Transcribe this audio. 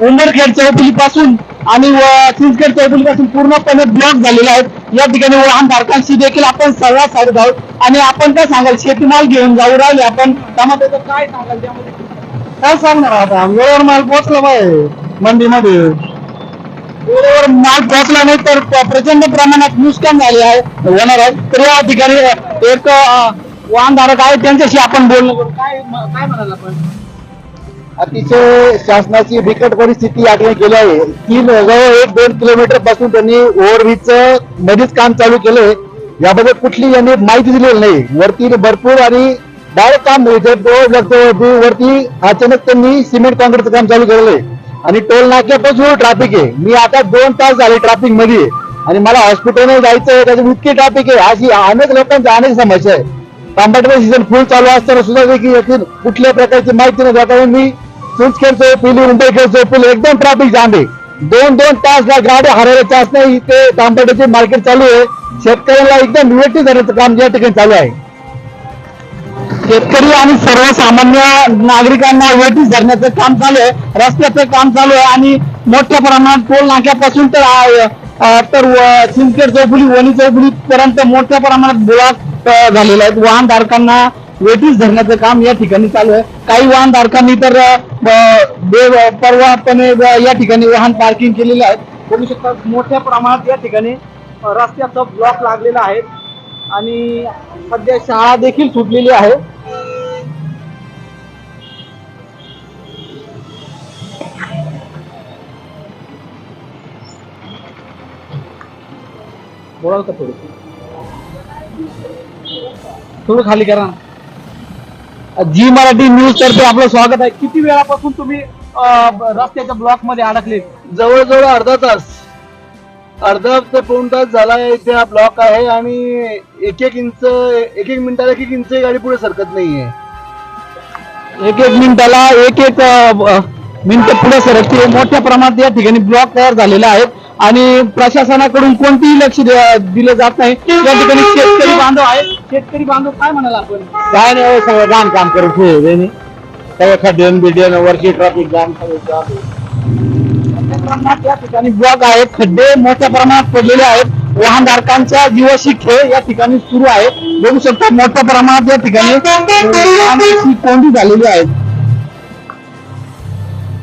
उंदरखेड चौफुली पासून आणि व- चिंचखेड चौफुली पासून पूर्णपणे ब्लॉक झालेले आहेत. या ठिकाणी वाहन धारकांशी देखील आपण सर्वात साधत आहोत. आणि आपण काय सांगाल? शेतीमाल घेऊन जाऊ राहिले आपण. त्यामध्ये काय सांगाल त्यामध्ये? काय सांगणार आता? वेळेवर माल पोहोचला पाहिजे मंडीमध्ये. वेळेवर माल पोहोचला नाही तर प्रचंड प्रमाणात नुकसान झाले आहे होणार आहे. तर या ठिकाणी एक अं, वाहनधारक आहे त्यांच्याशी आपण बोलणं काय काय म्हणाल आपण? अतिशय शासनाची बिकट परिस्थिती या ठिकाणी केली आहे. तीन जवळ एक दोन किलोमीटरपासून त्यांनी ओव्हरब्रिज मध्येच काम चालू केलंय. याबद्दल कुठली यांनी माहिती दिलेली नाही. वरती भरपूर आणि डायरेक्ट काम इथे लागतो वरती अचानक त्यांनी सिमेंट कॉन्क्रीटचं काम चालू केलेलं आहे. आणि टोल नाक्यापासून ट्रॅफिक आहे. मी आता दोन तास झाले ट्रॅफिकमध्ये. आणि मला हॉस्पिटलने जायचं आहे त्याच्यात इतकी ट्रॅफिक आहे. अशी अनेक लोकांची अनेक समस्या आहे. तांबटचा सीझन फुल चालू असताना सुद्धा देखील कुठल्या प्रकारची माहिती नाही. मी सुंचखेड चौफुली उंबरखेड चौफुली एकदम ट्रॅफिक जाम आहे. दोन दोन तास या गाड्या हरवल्याचे नाही इथे तांबट्याचे मार्केट चालू आहे. शेतकऱ्याला एकदम निवेटी धरण्याचं काम या ठिकाणी चालू आहे. शेतकरी आणि सर्वसामान्य नागरिकांना वेटीस धरण्याचं काम चालू आहे. रस्त्याचं काम चालू आहे आणि मोठ्या प्रमाणात टोल नाक्यापासून तर तर सिंदखेड चौफुली वणी चौफुली पर्यंत मोठ्या प्रमाणात ब्लॉक झालेला आहे. वाहनधारकांना वेटीस धरण्याचं काम या ठिकाणी चालू आहे. काही वाहनधारकांनी तर परवापणे या ठिकाणी वाहन पार्किंग केलेले आहेत. बघू शकता मोठ्या प्रमाणात या ठिकाणी रस्त्याचा ब्लॉक लागलेला आहे. आणि सध्या शाळा देखील सुटलेली आहे. बोलाल का थोडं? थोडं खाली करा ना. जी मराठी न्यूज तर्फे आपलं स्वागत आहे. किती वेळापासून तुम्ही रस्त्याच्या ब्लॉकमध्ये अडकले जवळजवळ अर्धा तास. अर्धा ते पाऊण तास झाला इथे हा ब्लॉक आहे आणि एक एक इंच एक एक मिनिटाला एक एक इंच गाडी पुढे सरकत नाहीये. एक एक मिनिटाला एक एक मिनिट पुढे सरकते मोठ्या प्रमाणात या ठिकाणी ब्लॉक तयार झालेले आहेत. आणि प्रशासनाकडून कोणतेही लक्ष दिलं जात नाही. या ठिकाणी शेतकरी बांधव आहेत. शेतकरी बांधव काय म्हणाल आपण? काय नाही हो, सगळं जाम काम करून ठेवले सगळं खड्ड्यान बिड्यान वरची ट्रॅफिक जाम या ठिकाणी ब्लॉक आहेत. खड्डे मोठ्या प्रमाणात पडलेले आहेत. वाहनधारकांच्या जीवाशी खेळ या ठिकाणी सुरू आहे. बघू शकता मोठ्या प्रमाणात या ठिकाणी कोंडी झालेली आहेत.